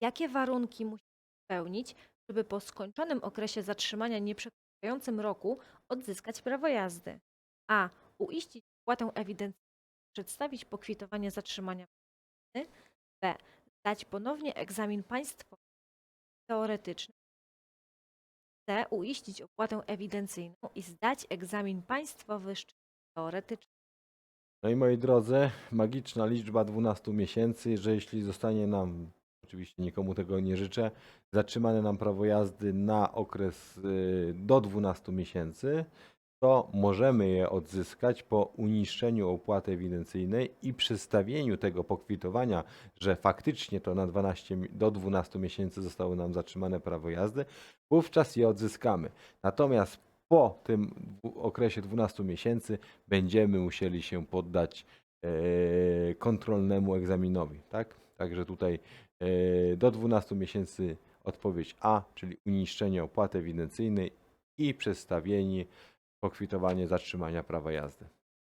Jakie warunki musi spełnić, żeby po skończonym okresie zatrzymania nieprzekraczającym roku odzyskać prawo jazdy? A. Uiścić opłatę ewidencyjną, przedstawić pokwitowanie zatrzymania jazdy. B. Zdać ponownie egzamin państwowy teoretyczny. C. Uiścić opłatę ewidencyjną i zdać egzamin państwowy teoretyczny. No i moi drodzy, magiczna liczba 12 miesięcy, że jeśli zostanie nam, oczywiście nikomu tego nie życzę, zatrzymane nam prawo jazdy na okres y, do 12 miesięcy, to możemy je odzyskać po uniszczeniu opłaty ewidencyjnej i przedstawieniu tego pokwitowania, że faktycznie to na 12, mi- do 12 miesięcy zostało nam zatrzymane prawo jazdy, wówczas je odzyskamy. Natomiast po tym okresie 12 miesięcy będziemy musieli się poddać kontrolnemu egzaminowi, tak? Także tutaj e, do 12 miesięcy odpowiedź A, czyli uniszczenie opłaty ewidencyjnej i przedstawienie pokwitowanie zatrzymania prawa jazdy.